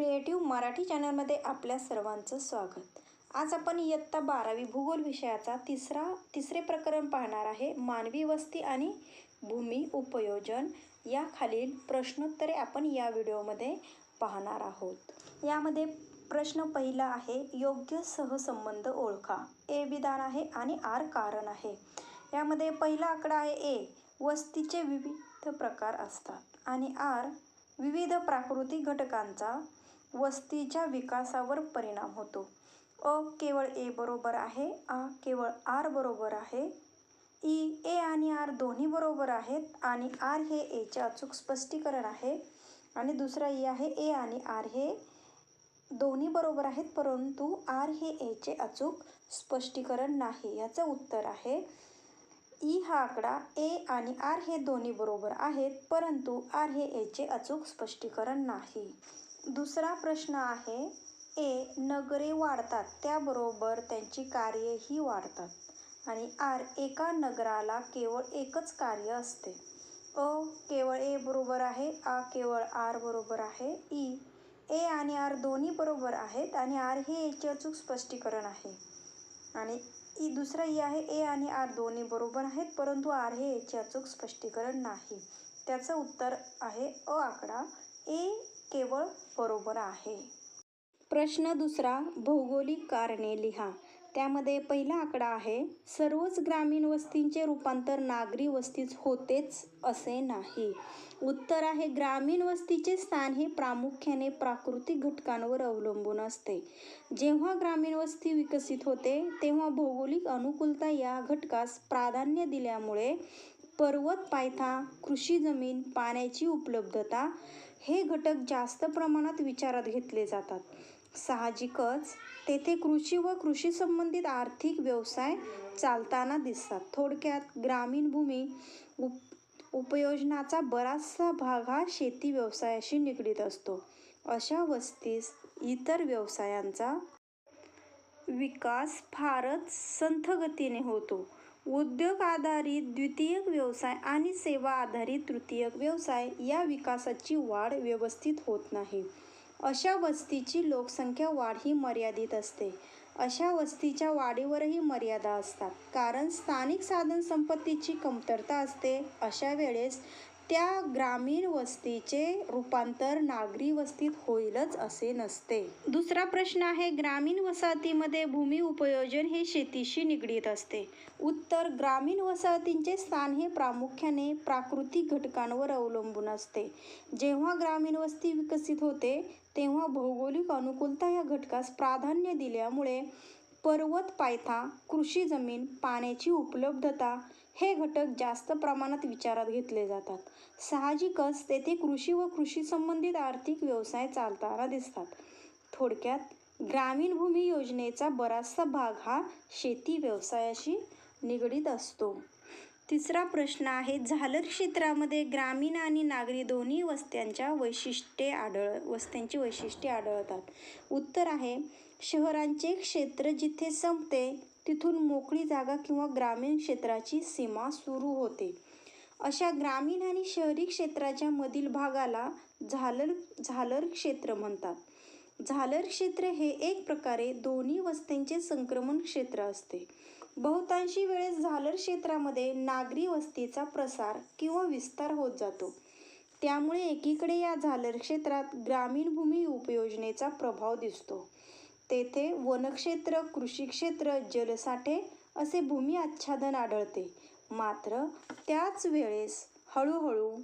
Creative Marathi चॅनलमध्ये आपल्या सर्वांचं स्वागत. आज आपण इयत्ता बारावी भूगोल विषयाचा तिसरा तिसरे प्रकरण पाहणार आहे. मानवी वस्ती आणि भूमी उपयोजन या खालील प्रश्नोत्तरे आपण या व्हिडिओमध्ये पाहणार आहोत. यामध्ये प्रश्न पहिला आहे योग्य सहसंबंध ओळखा. ए विधान आहे आणि आर कारण आहे. यामध्ये पहिला आकडा आहे ए वस्तीचे विविध प्रकार असतात. आणि आर विविध प्राकृतिक घटकांचा वस्तीच्या विकासावर परिणाम होतो. अ केवळ ए बरोबर आहे आ केवळ आर बरोबर आहे ई ए आणि आर दोन्ही बरोबर आहेत आणि आर हे एचे अचूक स्पष्टीकरण आहे आणि दुसरा ई आहे ए आणि आर हे दोन्ही बरोबर आहेत परंतु आर हे एचे अचूक स्पष्टीकरण नाही याचं उत्तर आहे. ई हा आकडा ए आणि आर हे दोन्ही बरोबर आहेत परंतु आर हे एचे अचूक स्पष्टीकरण नाही. दुसरा प्रश्न आहे ए नगरे वाढतात त्याबरोबर त्यांची कार्येही वाढतात. आणि आर एका नगराला केवळ एकच कार्य असते. अ केवळ ए बरोबर आहे आ केवळ आर बरोबर आहे ई ए आणि आर दोन्ही बरोबर आहेत आणि आर हे एचे अचूक स्पष्टीकरण आहे. आणि ई दुसरा ई आहे ए आणि आर दोन्ही बरोबर आहेत परंतु आर हे याचे अचूक स्पष्टीकरण नाही. त्याचं उत्तर आहे अ आकडा ए केवळ बरोबर आहे. प्रश्न दुसरा भौगोलिक कारणे लिहा. त्यामध्ये पहिला आकडा आहे सर्वच ग्रामीण वस्तींचे रूपांतर नागरी वस्तीत होतेच असे नाही. उत्तर आहे ग्रामीण वस्तीचे स्थान हे प्रामुख्याने प्राकृतिक घटकांवर अवलंबून असते. जेव्हा ग्रामीण वस्ती विकसित होते तेव्हा भौगोलिक अनुकूलता या घटकास प्राधान्य दिल्यामुळे पर्वत पायथा कृषी जमीन पाण्याची उपलब्धता हे घटक जास्त प्रमाणात विचारात घेतले जातात. साहजिकच तेथे कृषी व कृषी संबंधित आर्थिक व्यवसाय चालताना दिसतात. थोडक्यात ग्रामीण भूमी उप उपयोजनाचा बराचसा भाग हा शेती व्यवसायाशी निगडीत असतो. अशा वस्तीस इतर व्यवसायांचा विकास फारच संथ गतीने होतो. उद्योग आधारित द्वितीयक व्यवसाय आणि सेवा आधारित तृतीयक व्यवसाय या विकासाची वाढ व्यवस्थित होत नाही. अशा वस्तीची लोकसंख्या वाढ ही मर्यादित असते. अशा वस्तीच्या वाढीवरही मर्यादा असतात. कारण स्थानिक साधनसंपत्तीची कमतरता असते. अशा वेळेस त्या ग्रामीण वस्तीचे रूपांतर नागरी वस्तीत होईलच असे नसते. दुसरा प्रश्न आहे ग्रामीण वसाहतीमध्ये भूमी उपयोजन हे शेतीशी निगडीत असते. उत्तर ग्रामीण वसाहतींचे स्थान हे प्रामुख्याने प्राकृतिक घटकांवर अवलंबून असते. जेव्हा ग्रामीण वस्ती विकसित होते तेव्हा भौगोलिक अनुकूलता या घटकास प्राधान्य दिल्यामुळे पर्वत पायथा कृषी जमीन पाण्याची उपलब्धता हे घटक जास्त प्रमाणात विचारात घेतले जातात. साहजिकच तेथे कृषी व कृषी संबंधित आर्थिक व्यवसाय चालताना दिसतात. थोडक्यात ग्रामीण भूमी योजनेचा बराचसा भाग हा शेती व्यवसायाशी निगडीत असतो. तिसरा प्रश्न आहे झालर क्षेत्रामध्ये ग्रामीण आणि नागरी दोन्ही वस्त्यांच्या वैशिष्ट्ये आढळ वस्त्यांची वैशिष्ट्ये आढळतात. उत्तर आहे शहरांचे क्षेत्र जिथे संपते तिथून मोकळी जागा किंवा ग्रामीण क्षेत्राची सीमा सुरू होते. अशा ग्रामीण आणि शहरी क्षेत्राच्या मधील भागाला झालर झालर क्षेत्र म्हणतात. झालर क्षेत्र हे एक प्रकारे दोन्ही वस्त्यांचे संक्रमण क्षेत्र असते. बहुतांशी वेळेस झालर क्षेत्रामध्ये नागरी वस्तीचा प्रसार किंवा विस्तार होत जातो. त्यामुळे एकीकडे या झालर क्षेत्रात ग्रामीण भूमी उपयोजनेचा प्रभाव दिसतो. तेथे वनक्षेत्र कृषी क्षेत्र जलसाठे असे भूमी आच्छादन आढळते. मात्र त्याच वेळेस हळूहळू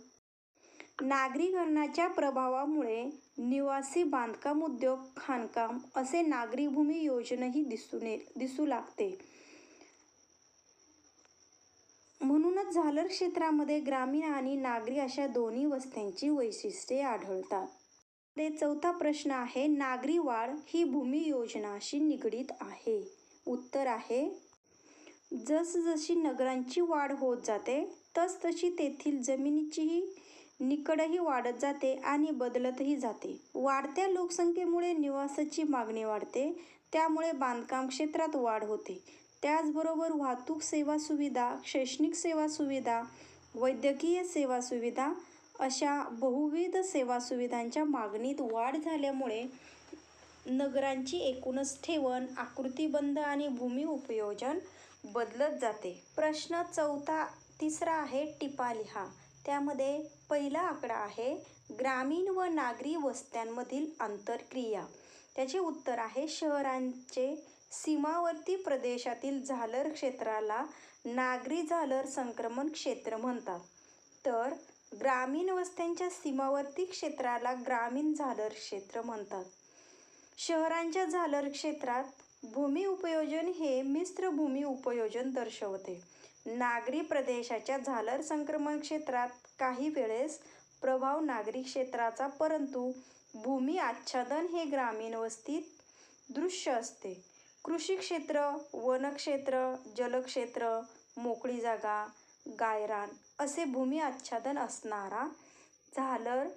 नागरीकरणाच्या प्रभावामुळे निवासी बांधकाम उद्योग खाणकाम असे नागरी भूमी योजनही दिसून दिसू लागते. म्हणूनच झालर क्षेत्रामध्ये ग्रामीण आणि नागरी अशा दोन्ही वस्त्यांची वैशिष्ट्ये आढळतात. ते चौथा प्रश्न आहे नागरी वाढ ही भूमी योजनाशी निगडीत आहे. उत्तर आहे जसजशी नगरांची वाढ होत जाते तसतशी तेथील जमिनीचीही निकडही वाढत जाते आणि बदलतही जाते. वाढत्या लोकसंख्येमुळे निवासाची मागणी वाढते त्यामुळे बांधकाम क्षेत्रात वाढ होते. त्याचबरोबर वाहतूक सेवा सुविधा शैक्षणिक सेवा सुविधा वैद्यकीय सेवा सुविधा अशा बहुविध सेवासुविधांच्या मागणीत वाढ झाल्यामुळे नगरांची एकूणच ठेवण, आकृतीबंध आणि भूमी उपयोजन बदलत जाते. प्रश्न चौथा तिसरा आहे टिपा लिहा. त्यामध्ये पहिला आकडा आहे ग्रामीण व नागरी वस्त्यांमधील आंतरक्रिया. त्याचे उत्तर आहे शहरांचे सीमावर्ती प्रदेशातील झालर क्षेत्राला नागरी झालर संक्रमण क्षेत्र म्हणतात, तर ग्रामीण वस्त्यांच्या सीमावर्ती क्षेत्राला ग्रामीण झालर क्षेत्र म्हणतात. शहरांच्या झालर क्षेत्रात भूमी उपयोजन हे मिश्र भूमी उपयोजन दर्शवते. नागरी प्रदेशाच्या झालर संक्रमण क्षेत्रात काही वेळेस प्रभाव नागरी क्षेत्राचा परंतु भूमी आच्छादन हे ग्रामीण वस्तीत दृश्य असते. कृषी क्षेत्र, वनक्षेत्र, जलक्षेत्र, मोकळी जागा, गायरान असे भूमी आच्छादन असणारा झालर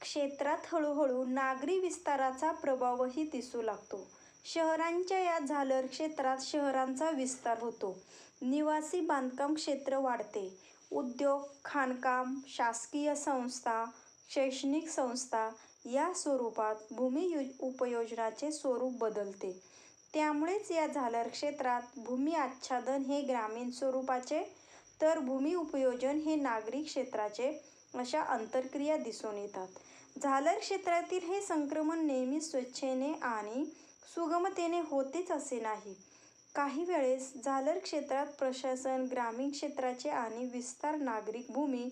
क्षेत्रात हळूहळू नागरी विस्ताराचा प्रभावही दिसू लागतो. शहरांच्या या झालर क्षेत्रात शहरांचा विस्तार होतो. निवासी बांधकाम क्षेत्र वाढते. उद्योग, खाणकाम, शासकीय संस्था, शैक्षणिक संस्था या स्वरूपात भूमी उपयोजनाचे स्वरूप बदलते. त्यामुळेच या झालर क्षेत्रात भूमी आच्छादन हे ग्रामीण स्वरूपाचे तर भूमी उपयोजन हे नागरी क्षेत्राचे अशा अंतर्क्रिया दिसून येतात. झालर क्षेत्रातील हे संक्रमण नेहमी स्वच्छेने आणि सुगमतेने होतेच असे नाही. काही वेळेस झालर क्षेत्रात प्रशासन, ग्रामीण क्षेत्राचे आणि विस्तार नागरिक भूमी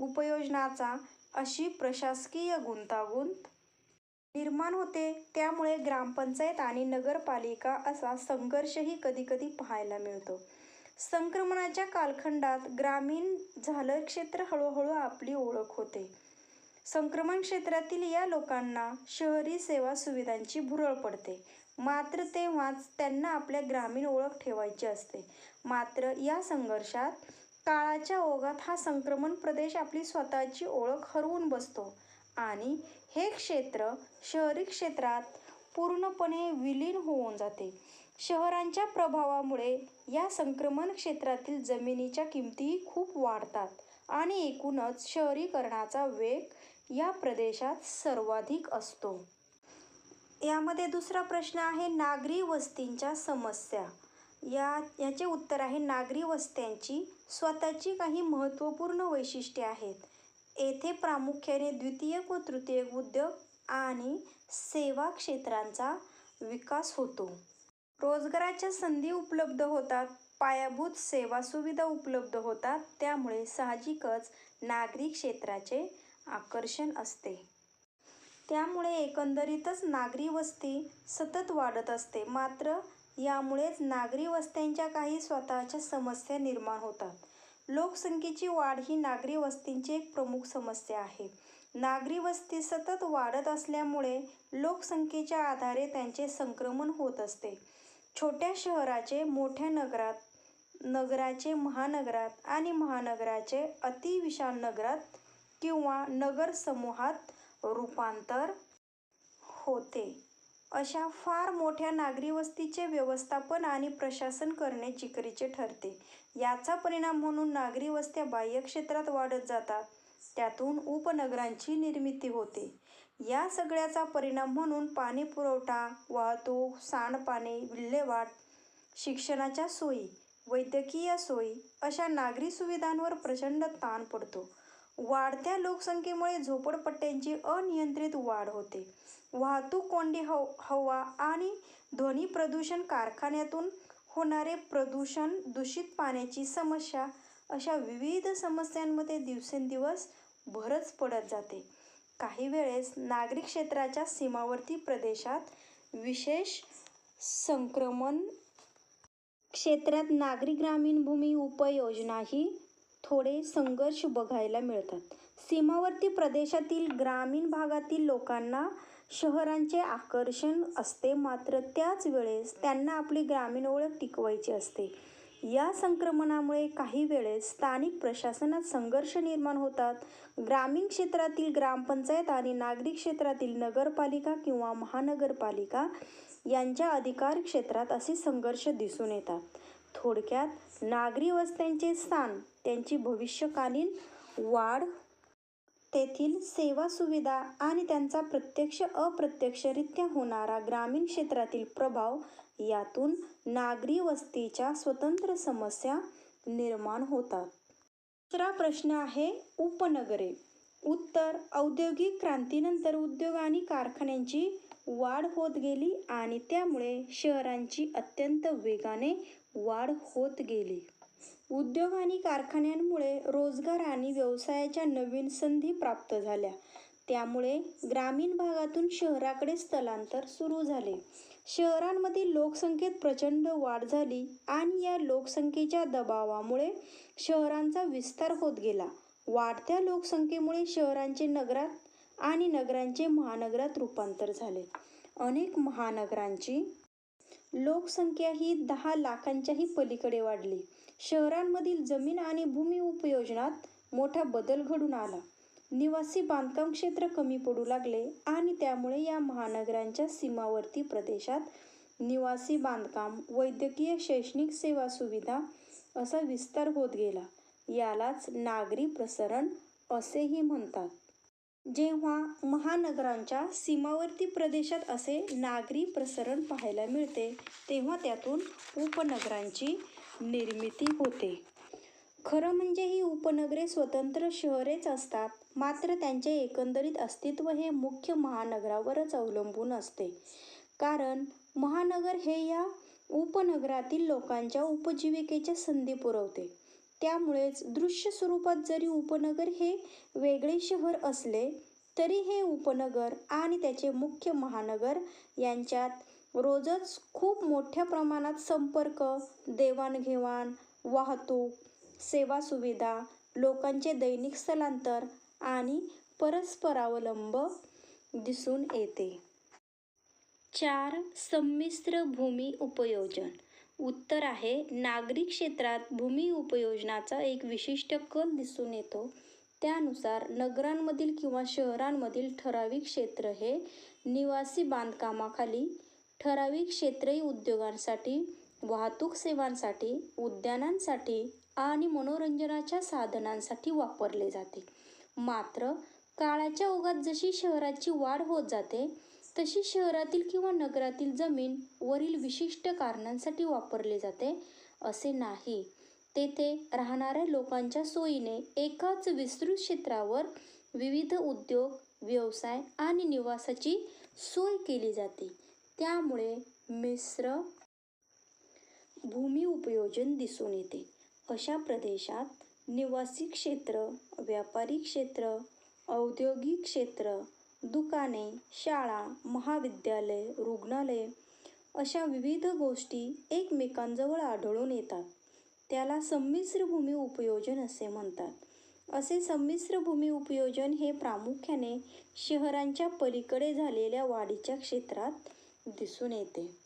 उपयोजनाचा अशी प्रशासकीय गुंतागुंत निर्माण होते. त्यामुळे ग्रामपंचायत आणि नगरपालिका असा संघर्षही कधीकधी पाहायला मिळतो. संक्रमणाच्या कालखंडात ग्रामीण झालर क्षेत्र हळूहळू आपली ओळख होते. संक्रमण क्षेत्रातील या लोकांना शहरी सेवा सुविधांची भुरळ पडते. मात्र तेव्हाच त्यांना आपल्या ग्रामीण ओळख ठेवायची असते. मात्र या संघर्षात काळाच्या ओघात हा संक्रमण प्रदेश आपली स्वतःची ओळख हरवून बसतो आणि हे क्षेत्र शहरी क्षेत्रात पूर्णपणे विलीन होऊन जाते. शहरांच्या प्रभावामुळे या संक्रमण क्षेत्रातील जमिनीच्या किमतीही खूप वाढतात आणि एकूणच शहरीकरणाचा वेग या प्रदेशात सर्वाधिक असतो. यामध्ये दुसरा प्रश्न आहे नागरी वस्तींच्या समस्या. या याचे उत्तर आहे नागरी वस्त्यांची स्वतःची काही महत्त्वपूर्ण वैशिष्ट्ये आहेत. येथे प्रामुख्याने द्वितीयक व तृतीयक उद्योग आणि सेवा क्षेत्रांचा विकास होतो. रोजगाराच्या संधी उपलब्ध होतात. पायाभूत सेवा सुविधा उपलब्ध होतात. त्यामुळे साहजिकच नागरी क्षेत्राचे आकर्षण असते. त्यामुळे एकंदरीतच नागरी वस्ती सतत वाढत असते. मात्र यामुळेच नागरी वस्त्यांच्या काही स्वतःच्या समस्या निर्माण होतात. लोकसंख्येची वाढ ही नागरी वस्तींची एक प्रमुख समस्या आहे. नागरी वस्ती सतत वाढत असल्यामुळे लोकसंख्येच्या आधारे त्यांचे संक्रमण होत असते. छोट्या शहराचे मोठ्या नगरात, नगराचे महानगरात आणि महानगराचे अतिविशाल नगरात किंवा नगरसमूहात रूपांतर होते. अशा फार मोठ्या नागरी वस्तीचे व्यवस्थापन आणि प्रशासन करणे चिकरीचे ठरते. याचा परिणाम म्हणून नागरी वस्त्या बाह्य क्षेत्रात वाढत जातात. त्यातून उपनगरांची निर्मिती होते. या सगळ्याचा परिणाम म्हणून पाणीपुरवठा, वाहतूक, सांडपाणी विल्हेवाट, शिक्षणाच्या सोयी, वैद्यकीय सोयी अशा नागरी सुविधांवर प्रचंड ताण पडतो. वाढत्या लोकसंख्येमुळे झोपडपट्ट्यांची अनियंत्रित वाढ होते. वाहतूक कोंडी, हव हवा आणि ध्वनी प्रदूषण, कारखान्यातून होणारे प्रदूषण, दूषित पाण्याची समस्या अशा विविध समस्यांमध्ये दिवसेंदिवस भरच पडत जाते. काही वेळेस नागरी क्षेत्राच्या सीमावर्ती प्रदेशात विशेष संक्रमण क्षेत्रात नागरी-ग्रामीण भूमी उपयोजनाही थोडे संघर्ष बघायला मिळतात. सीमावर्ती प्रदेशातील ग्रामीण भागातील लोकांना शहरांचे आकर्षण असते मात्र त्याच वेळेस त्यांना आपली ग्रामीण ओळख टिकवायची असते. या संक्रमणामुळे काही वेळेस स्थानिक प्रशासनात संघर्ष निर्माण होतात. ग्रामीण क्षेत्रातील ग्रामपंचायत आणि नागरिक क्षेत्रातील नगरपालिका किंवा महानगरपालिका यांच्या अधिकार क्षेत्रात असे संघर्ष दिसून येतात. थोडक्यात नागरी वस्त्यांचे स्थान, त्यांची भविष्यकालीन वाढ तेथील सेवा सुविधा आणि त्यांचा प्रत्यक्ष अप्रत्यक्षरित्या होणारा ग्रामीण क्षेत्रातील प्रभाव यातून नागरी वस्तीच्या स्वतंत्र समस्या निर्माण होतात. दुसरा प्रश्न आहे उपनगरे. उत्तर औद्योगिक क्रांतीनंतर उद्योग आणि कारखान्यांची वाढ होत गेली आणि त्यामुळे शहरांची अत्यंत वेगाने वाढ होत गेली. उद्योग आणि कारखान्यांमुळे रोजगार आणि व्यवसायाच्या नवीन संधी प्राप्त झाल्या. त्यामुळे ग्रामीण भागातून शहराकडे स्थलांतर सुरू झाले. शहरांमधील लोकसंख्येत प्रचंड वाढ झाली आणि या लोकसंख्येच्या दबावामुळे शहरांचा विस्तार होत गेला. वाढत्या लोकसंख्येमुळे शहरांचे नगरात आणि नगरांचे महानगरात रूपांतर झाले. अनेक महानगरांची लोकसंख्या ही दहा लाखांच्याही पलीकडे वाढली. शहरांमधील जमीन आणि भूमी उपयोजनात मोठा बदल घडून आला. निवासी बांधकाम क्षेत्र कमी पडू लागले आणि त्यामुळे या महानगरांच्या सीमावर्ती प्रदेशात निवासी बांधकाम वैद्यकीय शैक्षणिक सेवा सुविधा असा विस्तार होत गेला. यालाच नागरी प्रसरण असेही म्हणतात. जेव्हा महानगरांच्या सीमावर्ती प्रदेशात असे नागरी प्रसरण पाहायला मिळते तेव्हा त्यातून उपनगरांची निर्मिती होते. खरं म्हणजे ही उपनगरे स्वतंत्र शहरेच असतात. मात्र त्यांचे एकंदरीत अस्तित्व हे मुख्य महानगरावरच अवलंबून असते. कारण महानगर हे या उपनगरातील लोकांच्या उपजीविकेच्या संधी पुरवते. त्यामुळेच दृश्य स्वरूपात जरी उपनगर हे वेगळे शहर असले तरी हे उपनगर आणि त्याचे मुख्य महानगर यांच्यात रोजच खूप मोठ्या प्रमाणात संपर्क देवाणघेवाण वाहतूक सेवा सुविधा लोकांचे दैनिक स्थलांतर आणि परस्परावलंब दिसून येते. चार संमिश्र भूमी उपयोजन. उत्तर आहे नागरी क्षेत्रात भूमी उपयोजनाचा एक विशिष्ट कल दिसून येतो. त्यानुसार नगरांमधील किंवा शहरांमधील ठराविक क्षेत्र हे निवासी बांधकामाखाली ठराविक क्षेत्रही उद्योगांसाठी वाहतूक सेवांसाठी उद्यानांसाठी आणि मनोरंजनाच्या साधनांसाठी वापरले जाते. मात्र काळाच्या ओघात जशी शहराची वाढ होत जाते तशी शहरातील किंवा नगरातील जमीन वरील विशिष्ट कारणांसाठी वापरले जाते असे नाही. तेथे राहणाऱ्या लोकांच्या सोयीने एकाच विस्तृत क्षेत्रावर विविध उद्योग व्यवसाय आणि निवासाची सोय केली जाते. त्यामुळे मिश्र भूमी उपयोजन दिसून येते. अशा प्रदेशात निवासी क्षेत्र व्यापारी क्षेत्र औद्योगिक क्षेत्र दुकाने शाळा महाविद्यालय रुग्णालये अशा विविध गोष्टी एकमेकांजवळ आढळून येतात. त्याला संमिश्र भूमी उपयोजन असे म्हणतात. असे संमिश्र भूमी उपयोजन हे प्रामुख्याने शहरांच्या पलीकडे झालेल्या वाढीच्या क्षेत्रात दिसून येते.